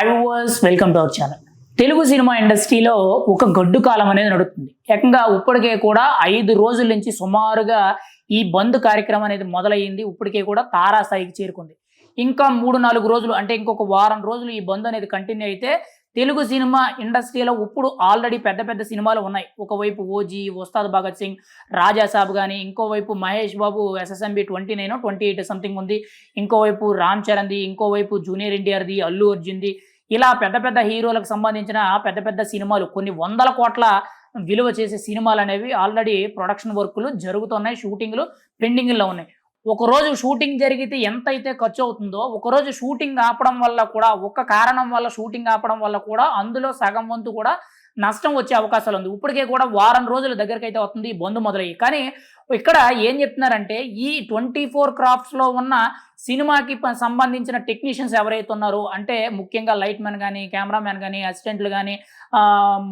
Hi viewers welcome to our channel Telugu cinema ఇండస్ట్రీలో ఒక గడ్డు కాలం అనేది నడుస్తుంది ఏకంగా ఇప్పటికే కూడా ఐదు రోజుల నుంచి సుమారుగా ఈ బంద్ కార్యక్రమం అనేది మొదలయ్యింది. ఇప్పటికే కూడా తారాస్థాయికి చేరుకుంది. ఇంకా మూడు నాలుగు రోజులు అంటే ఇంకొక వారం రోజులు ఈ బంద్ అనేది కంటిన్యూ అయితే తెలుగు సినిమా ఇండస్ట్రీలో ఇప్పుడు ఆల్రెడీ పెద్ద పెద్ద సినిమాలు ఉన్నాయి. ఒకవైపు ఓజీ ఉస్తాద్ భగత్ సింగ్ రాజా సాబ్ కానీ ఇంకోవైపు Mahesh Babu SSMB twenty nine twenty eight something ఉంది. ఇంకోవైపు రామ్ చరణ్ది ఇంకోవైపు జూనియర్ ఎన్టీఆర్ది అల్లు అర్జున్ది ఇలా పెద్ద పెద్ద హీరోలకు సంబంధించిన పెద్ద పెద్ద సినిమాలు కొన్ని వందల కోట్ల విలువ చేసే సినిమాలు అనేవి ఆల్రెడీ ప్రొడక్షన్ వర్కులు జరుగుతున్నాయి షూటింగ్లు పెండింగ్లో ఉన్నాయి. ఒకరోజు షూటింగ్ జరిగితే ఎంత అయితే ఖర్చు అవుతుందో ఒకరోజు షూటింగ్ ఆపడం వల్ల కూడా ఒక కారణం వల్ల షూటింగ్ ఆపడం వల్ల కూడా అందులో సగం వంతు కూడా నష్టం వచ్చే అవకాశాలు ఉంది. ఇప్పటికే కూడా వారం రోజుల దగ్గరికి అయితే వస్తుంది ఈ బంధు మొదలయ్యి. కానీ ఇక్కడ ఏం చెప్తున్నారంటే ఈ ట్వంటీ ఫోర్ క్రాఫ్ట్స్లో ఉన్న సినిమాకి సంబంధించిన టెక్నీషియన్స్ ఎవరైతే ఉన్నారో అంటే ముఖ్యంగా లైట్ మ్యాన్ కానీ కెమెరామ్యాన్ కానీ అసిస్టెంట్లు కానీ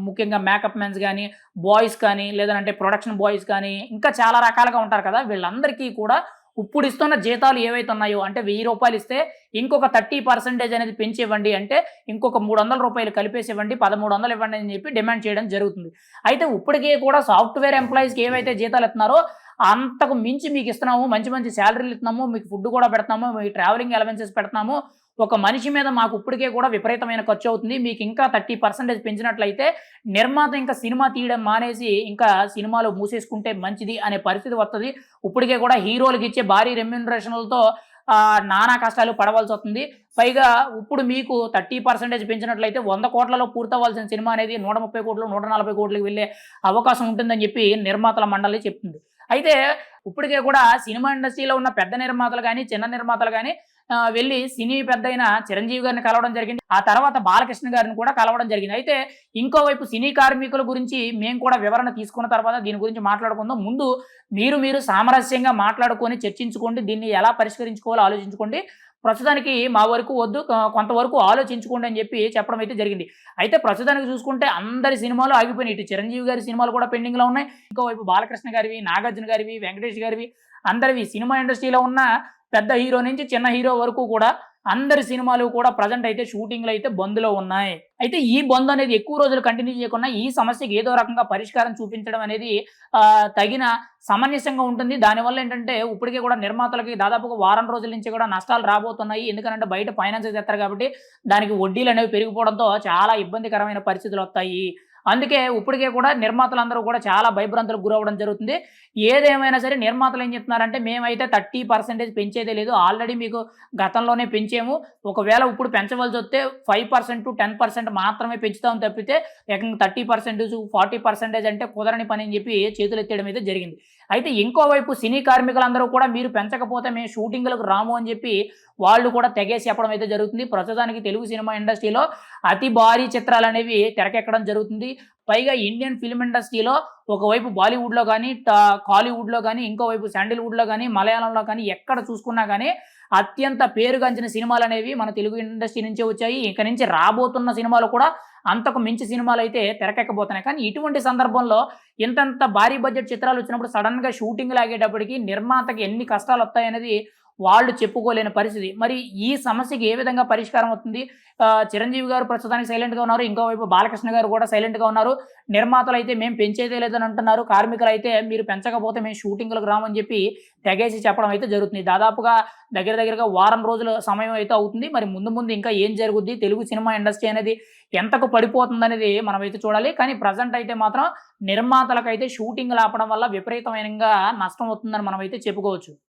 ముఖ్యంగా మేకప్ మ్యాన్స్ కానీ బాయ్స్ కానీ లేదంటే ప్రొడక్షన్ బాయ్స్ కానీ ఇంకా చాలా రకాలుగా ఉంటారు కదా. వీళ్ళందరికీ కూడా ఇప్పుడు ఇస్తున్న జీతాలు ఏవైతే ఉన్నాయో అంటే వెయ్యి రూపాయలు ఇస్తే ఇంకొక థర్టీ పర్సెంటేజ్ అనేది పెంచి ఇవ్వండి అంటే ఇంకొక మూడు వందల రూపాయలు కలిపేసి ఇవ్వండి పదమూడు వందలు ఇవ్వండి అని చెప్పి డిమాండ్ చేయడం జరుగుతుంది. అయితే ఇప్పటికే కూడా సాఫ్ట్వేర్ ఎంప్లాయీస్కి ఏవైతే జీతాలు ఇస్తున్నారో అంతకు మించి మీకు ఇస్తున్నాము మంచి మంచి శాలరీలు ఇస్తున్నాము మీకు ఫుడ్ కూడా పెడతాము మీకు ట్రావెలింగ్ అలవెన్సెస్ పెడతాము ఒక మనిషి మీద మాకు ఇప్పటికే కూడా విపరీతమైన ఖర్చు అవుతుంది. మీకు ఇంకా థర్టీ పర్సెంటేజ్ పెంచినట్లయితే నిర్మాత ఇంకా సినిమా తీయడం మానేసి ఇంకా సినిమాలు మూసేసుకుంటే మంచిది అనే పరిస్థితి వస్తుంది ఇప్పటికే కూడా హీరోలకు ఇచ్చే భారీ రెమ్యూనరేషన్లతో నానా కష్టాలు పడవలసి వస్తుంది. పైగా ఇప్పుడు మీకు థర్టీ పర్సెంటేజ్ పెంచినట్లయితే వంద కోట్లలో పూర్తవలసిన సినిమా అనేది నూట ముప్పై కోట్లు నూట నలభై కోట్లకు వెళ్ళే అవకాశం ఉంటుందని చెప్పి నిర్మాతల మండలి చెప్తుంది. అయితే ఇప్పటికే కూడా సినిమా ఇండస్ట్రీలో ఉన్న పెద్ద నిర్మాతలు కానీ చిన్న నిర్మాతలు కానీ వెళ్ళి సినీ పెద్ద అయిన చిరంజీవి గారిని కలవడం జరిగింది. ఆ తర్వాత బాలకృష్ణ గారిని కూడా కలవడం జరిగింది. అయితే ఇంకోవైపు సినీ కార్మికుల గురించి మేము కూడా వివరణ తీసుకున్న తర్వాత దీని గురించి మాట్లాడుకుందాం. ముందు మీరు మీరు సామరస్యంగా మాట్లాడుకొని చర్చించుకోండి. దీన్ని ఎలా పరిష్కరించుకోవాలో ఆలోచించుకోండి. ప్రస్తుతానికి మా వరకు వద్దు. కొంతవరకు ఆలోచించుకోండి అని చెప్పి చెప్పడం అయితే జరిగింది. అయితే ప్రస్తుతానికి చూసుకుంటే అందరి సినిమాలు ఆగిపోయినాయి. ఇటు చిరంజీవి గారి సినిమాలు కూడా పెండింగ్లో ఉన్నాయి. ఇంకోవైపు బాలకృష్ణ గారివి నాగార్జున గారివి వెంకటేష్ గారివి అందరివి సినిమా ఇండస్ట్రీలో ఉన్న పెద్ద హీరో నుంచి చిన్న హీరో వరకు కూడా అందరి సినిమాలు కూడా ప్రజెంట్ అయితే షూటింగ్లు అయితే బంద్లో ఉన్నాయి. అయితే ఈ బంద్ అనేది ఎక్కువ రోజులు కంటిన్యూ చేయకుండా ఈ సమస్యకి ఏదో రకంగా పరిష్కారం చూపించడం అనేది తగిన సమంజసంగా ఉంటుంది. దానివల్ల ఏంటంటే ఇప్పటికే కూడా నిర్మాతలకి దాదాపుగా వారం రోజుల నుంచి కూడా నష్టాలు రాబోతున్నాయి. ఎందుకంటే బయట ఫైనాన్స్ చేస్తారు కాబట్టి దానికి వడ్డీలు అనేవి పెరిగిపోవడంతో చాలా ఇబ్బందికరమైన పరిస్థితులు వస్తాయి. అందుకే ఇప్పటికే కూడా నిర్మాతలందరూ కూడా చాలా భయభ్రాంతులకు గురవడం జరుగుతుంది. ఏదేమైనా సరే నిర్మాతలు ఏం చెప్తున్నారంటే మేమైతే థర్టీ పర్సెంటేజ్ పెంచేదే లేదు. ఆల్రెడీ మీకు గతంలోనే పెంచాము. ఒకవేళ ఇప్పుడు పెంచవలసి వస్తే five percent to ten percent మాత్రమే పెంచుతామని తప్పితే ఏకంగా థర్టీ పర్సెంటేజ్ ఫార్టీ పర్సెంటేజ్ అంటే కుదరని పని అని చెప్పి చేతులు ఎత్తేయడం అయితే జరిగింది. అయితే ఇంకోవైపు సినీ కార్మికులందరూ కూడా మీరు పెంచకపోతే మేము షూటింగ్లకు రాము అని చెప్పి వాళ్ళు కూడా తెగేసి చెప్పడం అయితే జరుగుతుంది. ప్రస్తుతానికి తెలుగు సినిమా ఇండస్ట్రీలో అతి భారీ చిత్రాలు అనేవి తెరకెక్కడం జరుగుతుంది. పైగా ఇండియన్ ఫిల్మ్ ఇండస్ట్రీలో ఒకవైపు బాలీవుడ్లో కానీ కాలీవుడ్లో కానీ ఇంకోవైపు శాండిల్వుడ్లో కానీ మలయాళంలో కానీ ఎక్కడ చూసుకున్నా కానీ అత్యంత పేరుగాంచిన సినిమాలు అనేవి మన తెలుగు ఇండస్ట్రీ నుంచే వచ్చాయి. ఇక నుంచి రాబోతున్న సినిమాలు కూడా అంతకు మించి సినిమాలు అయితే తెరకెక్కబోతున్నాయి. కానీ ఇటువంటి సందర్భంలో ఇంతంత భారీ బడ్జెట్ చిత్రాలు వచ్చినప్పుడు సడన్గా షూటింగ్ లాగేటప్పటికి నిర్మాతకి ఎన్ని కష్టాలు వస్తాయనేది వాళ్ళు చెప్పుకోలేని పరిస్థితి. మరి ఈ సమస్యకి ఏ విధంగా పరిష్కారం అవుతుంది? చిరంజీవి గారు ప్రస్తుతానికి సైలెంట్గా ఉన్నారు. ఇంకోవైపు బాలకృష్ణ గారు కూడా సైలెంట్గా ఉన్నారు. నిర్మాతలు అయితే మేము పెంచేదే లేదని అంటున్నారు. కార్మికులు అయితే మీరు పెంచకపోతే మేము షూటింగ్లకు రామని చెప్పి తెగేసి చెప్పడం అయితే జరుగుతుంది. దాదాపుగా దగ్గర దగ్గరగా వారం రోజుల సమయం అయితే అవుతుంది. మరి ముందు ముందు ఇంకా ఏం జరుగుద్ది? తెలుగు సినిమా ఇండస్ట్రీ అనేది ఎంతకు పడిపోతుంది అనేది మనం అయితే చూడాలి. కానీ ప్రజెంట్ అయితే మాత్రం నిర్మాతలకైతే షూటింగ్లు ఆపడం వల్ల విపరీతమైన నష్టం అవుతుందని మనం అయితే చెప్పుకోవచ్చు.